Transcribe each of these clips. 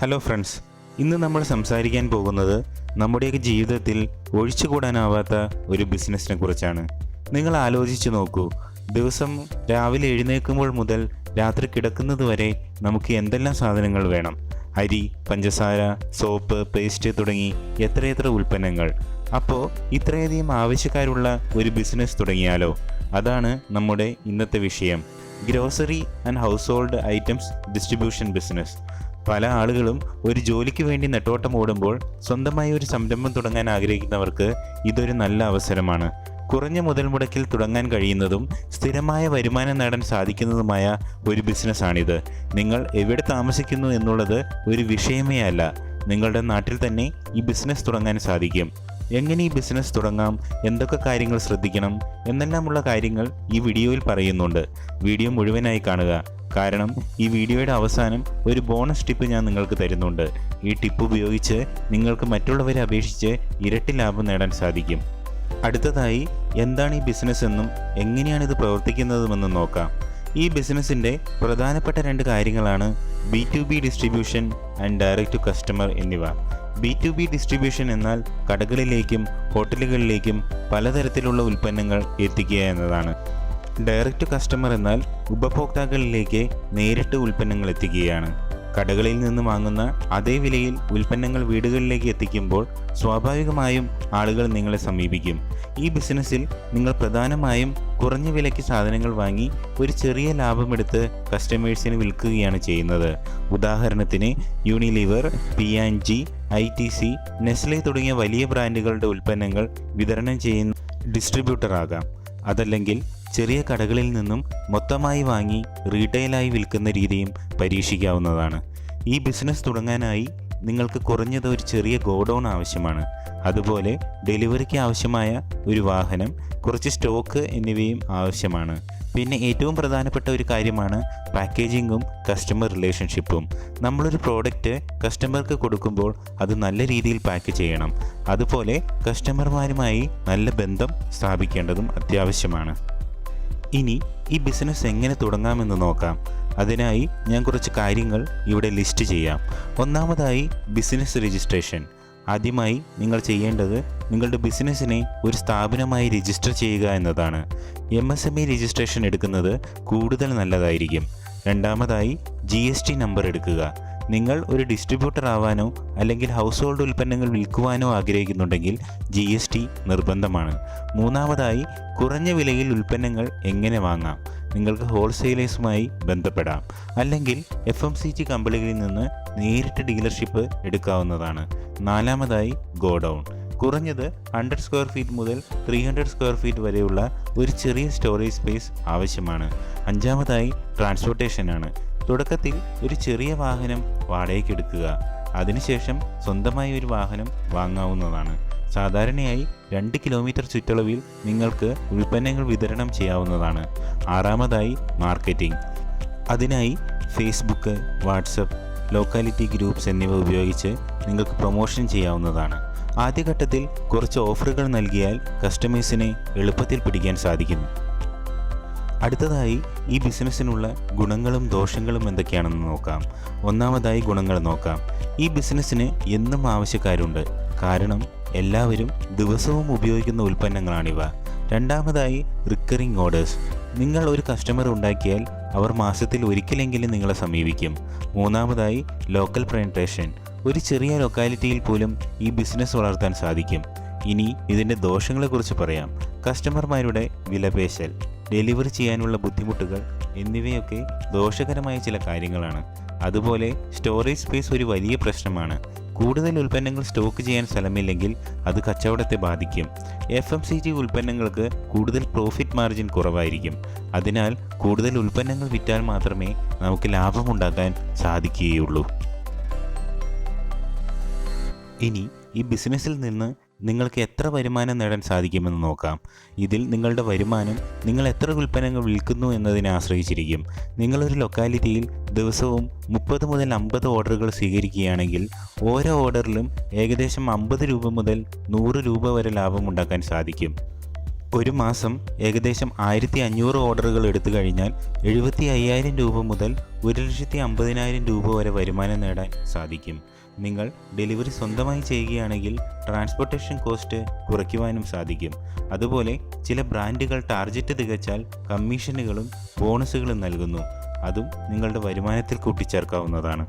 Hello friends ഇന്ന് നമ്മൾ സംസാരിക്കാൻ പോകുന്നത് നമ്മുടെയൊക്കെ ജീവിതത്തിൽ ഒഴിച്ചുകൂടാനാവാത്ത ഒരു ബിസിനസ്സിനെ കുറിച്ചാണ്. നിങ്ങൾ ആലോചിച്ച് നോക്കൂ. ദിവസം രാവിലെ എഴുന്നേൽക്കുമ്പോൾ മുതൽ രാത്രി കിടക്കുന്നത് വരെ നമുക്ക് എന്തെല്ലാം സാധനങ്ങൾ വേണം? അരി പഞ്ചസാര സോപ്പ് പേസ്റ്റ് തുടങ്ങി എത്രയെത്ര ഉൽപ്പന്നങ്ങൾ. അപ്പോൾ ഇത്രയധികം ആവശ്യക്കാരുള്ള ഒരു ബിസിനസ് തുടങ്ങിയാലോ? അതാണ് നമ്മുടെ ഇന്നത്തെ വിഷയം. Grocery and household items distribution business പല ആളുകളും ഒരു ജോലിക്ക് വേണ്ടി നെട്ടോട്ടം ഓടുമ്പോൾ സ്വന്തമായി ഒരു സംരംഭം തുടങ്ങാൻ ആഗ്രഹിക്കുന്നവർക്ക് ഇതൊരു നല്ല അവസരമാണ്. കുറഞ്ഞ മുതൽ മുടക്കിൽ തുടങ്ങാൻ കഴിയുന്നതും സ്ഥിരമായ വരുമാനം നേടാൻ സാധിക്കുന്നതുമായ ഒരു ബിസിനസ്സാണിത്. നിങ്ങൾ എവിടെ താമസിക്കുന്നു എന്നുള്ളത് ഒരു വിഷയമേ അല്ല. നിങ്ങളുടെ നാട്ടിൽ തന്നെ ഈ ബിസിനസ് തുടങ്ങാൻ സാധിക്കും. എങ്ങനെ ഈ ബിസിനസ് തുടങ്ങാം? എന്തൊക്കെ കാര്യങ്ങൾ ശ്രദ്ധിക്കണം? എന്നെല്ലാമുള്ള കാര്യങ്ങൾ ഈ വീഡിയോയിൽ പറയുന്നുണ്ട്. വീഡിയോ മുഴുവനായി കാണുക. കാരണം ഈ വീഡിയോയുടെ അവസാനം ഒരു ബോണസ് ടിപ്പ് ഞാൻ നിങ്ങൾക്ക് തരുന്നുണ്ട്. ഈ ടിപ്പ് ഉപയോഗിച്ച് നിങ്ങൾക്ക് മറ്റുള്ളവരെ അപേക്ഷിച്ച് ഇരട്ടി ലാഭം നേടാൻ സാധിക്കും. അടുത്തതായി എന്താണ് ഈ ബിസിനസ് എന്നും എങ്ങനെയാണ് ഇത് പ്രവർത്തിക്കുന്നതുമെന്നും നോക്കാം. ഈ ബിസിനസ്സിന്റെ പ്രധാനപ്പെട്ട രണ്ട് കാര്യങ്ങളാണ് B to B distribution and direct to customer എന്നിവ. ബി ടു ബി ഡിസ്ട്രിബ്യൂഷൻ എന്നാൽ കടകളിലേക്കും ഹോട്ടലുകളിലേക്കും പലതരത്തിലുള്ള ഉൽപ്പന്നങ്ങൾ എത്തിക്കുക എന്നതാണ്. ഡയറക്റ്റ് കസ്റ്റമർ എന്നാൽ ഉപഭോക്താക്കളിലേക്ക് നേരിട്ട് ഉൽപ്പന്നങ്ങൾ എത്തിക്കുകയാണ്. കടകളിൽ നിന്ന് വാങ്ങുന്ന അതേ വിലയിൽ ഉൽപ്പന്നങ്ങൾ വീടുകളിലേക്ക് എത്തിക്കുമ്പോൾ സ്വാഭാവികമായും ആളുകൾ നിങ്ങളെ സമീപിക്കും. ഈ ബിസിനസ്സിൽ നിങ്ങൾ പ്രധാനമായും കുറഞ്ഞ വിലയ്ക്ക് സാധനങ്ങൾ വാങ്ങി ഒരു ചെറിയ ലാഭമെടുത്ത് കസ്റ്റമേഴ്സിന് വിൽക്കുകയാണ് ചെയ്യുന്നത്. ഉദാഹരണത്തിന് Unilever P and G I T C Nestle തുടങ്ങിയ വലിയ ബ്രാൻഡുകളുടെ ഉൽപ്പന്നങ്ങൾ വിതരണം ചെയ്യുന്ന ഡിസ്ട്രിബ്യൂട്ടർ ആകാം. അതല്ലെങ്കിൽ ചെറിയ കടകളിൽ നിന്നും മൊത്തമായി വാങ്ങി റീറ്റെയിലായി വിൽക്കുന്ന രീതിയും പരീക്ഷിക്കാവുന്നതാണ്. ഈ ബിസിനസ് തുടങ്ങാനായി നിങ്ങൾക്ക് കുറഞ്ഞത് ഒരു ചെറിയ ഗോഡൗൺ ആവശ്യമാണ്. അതുപോലെ ഡെലിവറിക്ക് ആവശ്യമായ ഒരു വാഹനം കുറച്ച് സ്റ്റോക്ക് എന്നിവയും ആവശ്യമാണ്. പിന്നെ ഏറ്റവും പ്രധാനപ്പെട്ട ഒരു കാര്യമാണ് പാക്കേജിങ്ങും കസ്റ്റമർ റിലേഷൻഷിപ്പും. നമ്മളൊരു പ്രോഡക്റ്റ് കസ്റ്റമർക്ക് കൊടുക്കുമ്പോൾ അത് നല്ല രീതിയിൽ പാക്ക് ചെയ്യണം. അതുപോലെ കസ്റ്റമർമാരുമായി നല്ല ബന്ധം സ്ഥാപിക്കേണ്ടതും അത്യാവശ്യമാണ്. ഇനി ഈ ബിസിനസ് എങ്ങനെ തുടങ്ങാമെന്ന് നോക്കാം. അതിനായി ഞാൻ കുറച്ച് കാര്യങ്ങൾ ഇവിടെ ലിസ്റ്റ് ചെയ്യാം. ഒന്നാമതായി ബിസിനസ് രജിസ്ട്രേഷൻ ആദ്യമായി നിങ്ങൾ ചെയ്യേണ്ടത് നിങ്ങളുടെ ബിസിനസ്സിനെ ഒരു സ്ഥാപനമായി രജിസ്റ്റർ ചെയ്യുക എന്നതാണ്. M S M E registration എടുക്കുന്നത് കൂടുതൽ നല്ലതായിരിക്കും. രണ്ടാമതായി ജി എസ് ടി നമ്പർ എടുക്കുക. നിങ്ങൾ ഒരു ഡിസ്ട്രിബ്യൂട്ടർ ആവാനോ അല്ലെങ്കിൽ ഹൗസ് ഹോൾഡ് ഉൽപ്പന്നങ്ങൾ വിൽക്കുവാനോ ആഗ്രഹിക്കുന്നുണ്ടെങ്കിൽ ജി എസ് ടി നിർബന്ധമാണ്. മൂന്നാമതായി കുറഞ്ഞ വിലയിൽ ഉൽപ്പന്നങ്ങൾ എങ്ങനെ വാങ്ങാം? നിങ്ങൾക്ക് ഹോൾസെയിലേഴ്സുമായി ബന്ധപ്പെടാം. അല്ലെങ്കിൽ എഫ് എം സി ജി കമ്പനികളിൽ നിന്ന് നേരിട്ട് ഡീലർഷിപ്പ് എടുക്കാവുന്നതാണ്. നാലാമതായി ഗോഡൗൺ. കുറഞ്ഞത് ഹൺഡ്രഡ് സ്ക്വയർ ഫീറ്റ് മുതൽ ത്രീ ഹൺഡ്രഡ് സ്ക്വയർ ഫീറ്റ് വരെയുള്ള ഒരു ചെറിയ സ്റ്റോറേജ് സ്പേസ് ആവശ്യമാണ്. അഞ്ചാമതായി ട്രാൻസ്പോർട്ടേഷനാണ്. തുടക്കത്തിൽ ഒരു ചെറിയ വാഹനം വാടകയ്ക്കെടുക്കുക അതിനുശേഷം സ്വന്തമായി ഒരു വാഹനം വാങ്ങാവുന്നതാണ്. സാധാരണയായി രണ്ട് കിലോമീറ്റർ ചുറ്റളവിൽ നിങ്ങൾക്ക് ഉൽപ്പന്നങ്ങൾ വിതരണം ചെയ്യാവുന്നതാണ്. ആറാമതായി മാർക്കറ്റിംഗ്. അതിനായി ഫേസ്ബുക്ക് വാട്സപ്പ് ലോക്കാലിറ്റി ഗ്രൂപ്പ്സ് എന്നിവ ഉപയോഗിച്ച് നിങ്ങൾക്ക് പ്രൊമോഷൻ ചെയ്യാവുന്നതാണ്. ആദ്യഘട്ടത്തിൽ കുറച്ച് ഓഫറുകൾ നൽകിയാൽ കസ്റ്റമേഴ്സിനെ എളുപ്പത്തിൽ പിടിക്കാൻ സാധിക്കുന്നു അടുത്തതായി ഈ ബിസിനസ്സിനുള്ള ഗുണങ്ങളും ദോഷങ്ങളും എന്തൊക്കെയാണെന്ന് നോക്കാം. ഒന്നാമതായി ഗുണങ്ങൾ നോക്കാം. ഈ ബിസിനസ്സിന് എന്നും ആവശ്യക്കാരുണ്ട്. കാരണം എല്ലാവരും ദിവസവും ഉപയോഗിക്കുന്ന ഉൽപ്പന്നങ്ങളാണിവ. രണ്ടാമതായി റിക്കറിംഗ് ഓർഡേഴ്സ് നിങ്ങൾ ഒരു കസ്റ്റമർ ഉണ്ടാക്കിയാൽ അവർ മാസത്തിൽ ഒരിക്കലെങ്കിലും നിങ്ങളെ സമീപിക്കും. മൂന്നാമതായി ലോക്കൽ പെനട്രേഷൻ ഒരു ചെറിയ ലൊക്കാലിറ്റിയിൽ പോലും ഈ ബിസിനസ് വളർത്താൻ സാധിക്കും. ഇനി ഇതിന്റെ ദോഷങ്ങളെക്കുറിച്ച് പറയാം. കസ്റ്റമർമാരുടെ വിലപേശൽ ഡെലിവറി ചെയ്യാനുള്ള ബുദ്ധിമുട്ടുകൾ എന്നിവയൊക്കെ ദോഷകരമായ ചില കാര്യങ്ങളാണ്. അതുപോലെ സ്റ്റോറേജ് സ്പേസ് ഒരു വലിയ പ്രശ്നമാണ്. കൂടുതൽ ഉൽപ്പന്നങ്ങൾ സ്റ്റോക്ക് ചെയ്യാൻ സ്ഥലമില്ലെങ്കിൽ അത് കച്ചവടത്തെ ബാധിക്കും. എഫ് എം സി ജി ഉൽപ്പന്നങ്ങൾക്ക് കൂടുതൽ പ്രോഫിറ്റ് മാർജിൻ കുറവായിരിക്കും. അതിനാൽ കൂടുതൽ ഉൽപ്പന്നങ്ങൾ വിറ്റാൽ മാത്രമേ നമുക്ക് ലാഭമുണ്ടാക്കാൻ സാധിക്കുകയുള്ളൂ. ഇനി ഈ ബിസിനസ്സിൽ നിന്ന് നിങ്ങൾക്ക് എത്ര വരുമാനം നേടാൻ സാധിക്കുമെന്ന് നോക്കാം. ഇതിൽ നിങ്ങളുടെ വരുമാനം നിങ്ങൾ എത്ര ഉൽപ്പന്നങ്ങൾ വിൽക്കുന്നു എന്നതിനെ ആശ്രയിച്ചിരിക്കും. നിങ്ങളൊരു ലൊക്കാലിറ്റിയിൽ ദിവസവും മുപ്പത് മുതൽ അമ്പത് ഓർഡറുകൾ സ്വീകരിക്കുകയാണെങ്കിൽ ഓരോ ഓർഡറിലും ഏകദേശം അമ്പത് രൂപ മുതൽ നൂറ് രൂപ വരെ ലാഭം ഉണ്ടാക്കാൻ സാധിക്കും. ഒരു മാസം ഏകദേശം ആയിരത്തി അഞ്ഞൂറ് ഓർഡറുകൾ എടുത്തു കഴിഞ്ഞാൽ എഴുപത്തി അയ്യായിരം രൂപ മുതൽ ഒരു ലക്ഷത്തി അമ്പതിനായിരം രൂപ വരെ വരുമാനം നേടാൻ സാധിക്കും. നിങ്ങൾ ഡെലിവറി സ്വന്തമായി ചെയ്യുകയാണെങ്കിൽ ട്രാൻസ്പോർട്ടേഷൻ കോസ്റ്റ് കുറയ്ക്കുവാനും സാധിക്കും. അതുപോലെ ചില ബ്രാൻഡുകൾ ടാർഗറ്റ് തികച്ചാൽ കമ്മീഷനുകളും ബോണസുകളും നൽകുന്നു. അതും നിങ്ങളുടെ വരുമാനത്തിൽ കൂട്ടിച്ചേർക്കാവുന്നതാണ്.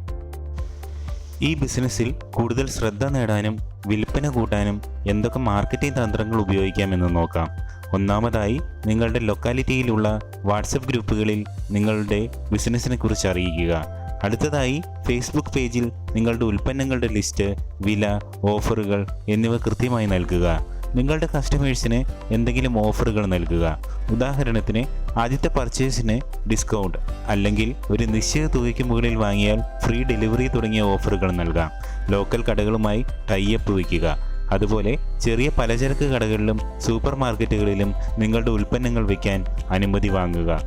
ഈ ബിസിനസ്സിൽ കൂടുതൽ ശ്രദ്ധ നേടാനും വിൽപ്പന കൂട്ടാനും എന്തൊക്കെ മാർക്കറ്റിംഗ് തന്ത്രങ്ങൾ ഉപയോഗിക്കാമെന്ന് നോക്കാം. ഒന്നാമതായി നിങ്ങളുടെ ലൊക്കാലിറ്റിയിലുള്ള വാട്സപ്പ് ഗ്രൂപ്പുകളിൽ നിങ്ങളുടെ ബിസിനസ്സിനെ കുറിച്ച് അറിയിക്കുക. അടുത്തതായി ഫേസ്ബുക്ക് പേജിൽ നിങ്ങളുടെ ഉൽപ്പന്നങ്ങളുടെ ലിസ്റ്റ് വില ഓഫറുകൾ എന്നിവ കൃത്യമായി നൽകുക. നിങ്ങളുടെ കസ്റ്റമേഴ്സിന് എന്തെങ്കിലും ഓഫറുകൾ നൽകുക. ഉദാഹരണത്തിന് ആദ്യത്തെ പർച്ചേസിന് ഡിസ്കൗണ്ട് അല്ലെങ്കിൽ ഒരു നിശ്ചിത തുകയ്ക്ക് മുകളിൽ വാങ്ങിയാൽ ഫ്രീ ഡെലിവറി തുടങ്ങിയ ഓഫറുകൾ നൽകാം. ലോക്കൽ കടകളുമായി ടൈ അപ്പ് വയ്ക്കുക. അതുപോലെ ചെറിയ പലചരക്ക് കടകളിലും സൂപ്പർ മാർക്കറ്റുകളിലും നിങ്ങളുടെ ഉൽപ്പന്നങ്ങൾ വയ്ക്കാൻ അനുമതി വാങ്ങുക.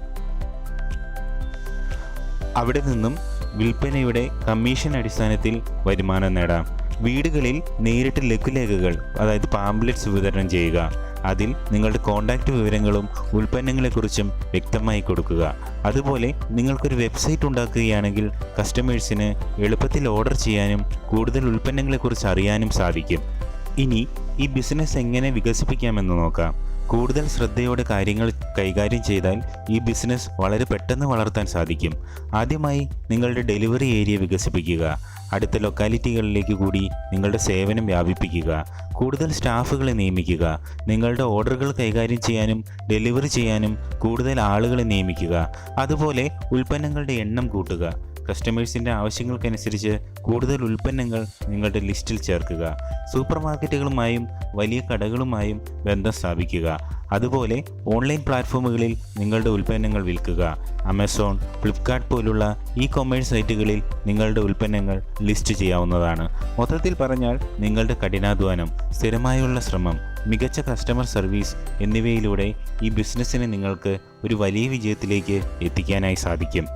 അവിടെ നിന്നും വിൽപ്പനയുടെ കമ്മീഷൻ അടിസ്ഥാനത്തിൽ വരുമാനം നേടാം. വീടുകളിൽ നേരിട്ട് ലഘുലേഖകൾ അതായത് പാംപ്ലെറ്റ്സ് വിതരണം ചെയ്യുക. അതിൽ നിങ്ങളുടെ കോൺടാക്റ്റ് വിവരങ്ങളും ഉൽപ്പന്നങ്ങളെക്കുറിച്ചും വ്യക്തമായി കൊടുക്കുക. അതുപോലെ നിങ്ങൾക്കൊരു വെബ്സൈറ്റ് ഉണ്ടാക്കുകയാണെങ്കിൽ കസ്റ്റമേഴ്സിന് എളുപ്പത്തിൽ ഓർഡർ ചെയ്യാനും കൂടുതൽ ഉൽപ്പന്നങ്ങളെക്കുറിച്ച് അറിയാനും സാധിക്കും. ഇനി ഈ ബിസിനസ് എങ്ങനെ വികസിപ്പിക്കാമെന്ന് നോക്കാം. കൂടുതൽ ശ്രദ്ധയോടെ കാര്യങ്ങൾ കൈകാര്യം ചെയ്താൽ ഈ ബിസിനസ് വളരെ പെട്ടെന്ന് വളർത്താൻ സാധിക്കും. ആദ്യമായി നിങ്ങളുടെ ഡെലിവറി ഏരിയ വികസിപ്പിക്കുക. അടുത്ത ലൊക്കാലിറ്റികളിലേക്ക് കൂടി നിങ്ങളുടെ സേവനം വ്യാപിപ്പിക്കുക. കൂടുതൽ സ്റ്റാഫുകളെ നിയമിക്കുക. നിങ്ങളുടെ ഓർഡറുകൾ കൈകാര്യം ചെയ്യാനും ഡെലിവറി ചെയ്യാനും കൂടുതൽ ആളുകളെ നിയമിക്കുക. അതുപോലെ ഉൽപ്പന്നങ്ങളുടെ എണ്ണം കൂട്ടുക. കസ്റ്റമേഴ്സിന്റെ ആവശ്യങ്ങൾക്കനുസരിച്ച് കൂടുതൽ ഉൽപ്പന്നങ്ങൾ നിങ്ങളുടെ ലിസ്റ്റിൽ ചേർക്കുക. സൂപ്പർ മാർക്കറ്റുകളുമായും വലിയ കടകളുമായും ബന്ധം സ്ഥാപിക്കുക. അതുപോലെ ഓൺലൈൻ പ്ലാറ്റ്ഫോമുകളിൽ നിങ്ങളുടെ ഉൽപ്പന്നങ്ങൾ വിൽക്കുക. ആമസോൺ ഫ്ലിപ്കാർട്ട് പോലുള്ള ഇ കൊമേഴ്സ് സൈറ്റുകളിൽ നിങ്ങളുടെ ഉൽപ്പന്നങ്ങൾ ലിസ്റ്റ് ചെയ്യാവുന്നതാണ്. മൊത്തത്തിൽ പറഞ്ഞാൽ നിങ്ങളുടെ കഠിനാധ്വാനം സ്ഥിരമായുള്ള ശ്രമം മികച്ച കസ്റ്റമർ സർവീസ് എന്നിവയിലൂടെ ഈ ബിസിനസ്സിനെ നിങ്ങൾക്ക് ഒരു വലിയ വിജയത്തിലേക്ക് എത്തിക്കാനായി സാധിക്കും.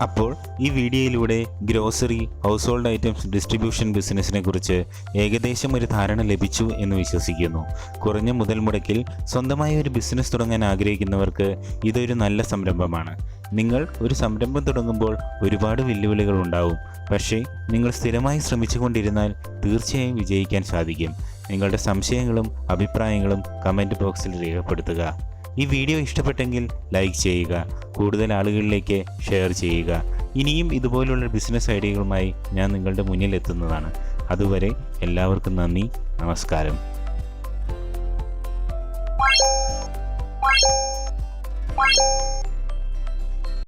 അപ്പോൾ ഈ വീഡിയോയിലൂടെ grocery household items distribution ബിസിനസ്സിനെ കുറിച്ച് ഏകദേശം ഒരു ധാരണ ലഭിച്ചു എന്ന് വിശ്വസിക്കുന്നു. കുറഞ്ഞ മുതൽ മുടക്കിൽ സ്വന്തമായ ഒരു ബിസിനസ് തുടങ്ങാൻ ആഗ്രഹിക്കുന്നവർക്ക് ഇതൊരു നല്ല സംരംഭമാണ്. നിങ്ങൾ ഒരു സംരംഭം തുടങ്ങുമ്പോൾ ഒരുപാട് വെല്ലുവിളികൾ ഉണ്ടാവും. പക്ഷേ നിങ്ങൾ സ്ഥിരമായി ശ്രമിച്ചുകൊണ്ടിരുന്നാൽ തീർച്ചയായും വിജയിക്കാൻ സാധിക്കും. നിങ്ങളുടെ സംശയങ്ങളും അഭിപ്രായങ്ങളും കമന്റ് ബോക്സിൽ രേഖപ്പെടുത്തുക. ഈ വീഡിയോ ഇഷ്ടപ്പെട്ടെങ്കിൽ ലൈക്ക് ചെയ്യുക കൂടുതൽ ആളുകളിലേക്ക് ഷെയർ ചെയ്യുക. ഇനിയും ഇതുപോലുള്ള ബിസിനസ് ഐഡിയകളുമായി ഞാൻ നിങ്ങളുടെ മുന്നിൽ എത്തുന്നതാണ് അതുവരെ എല്ലാവർക്കും നന്ദി നമസ്കാരം.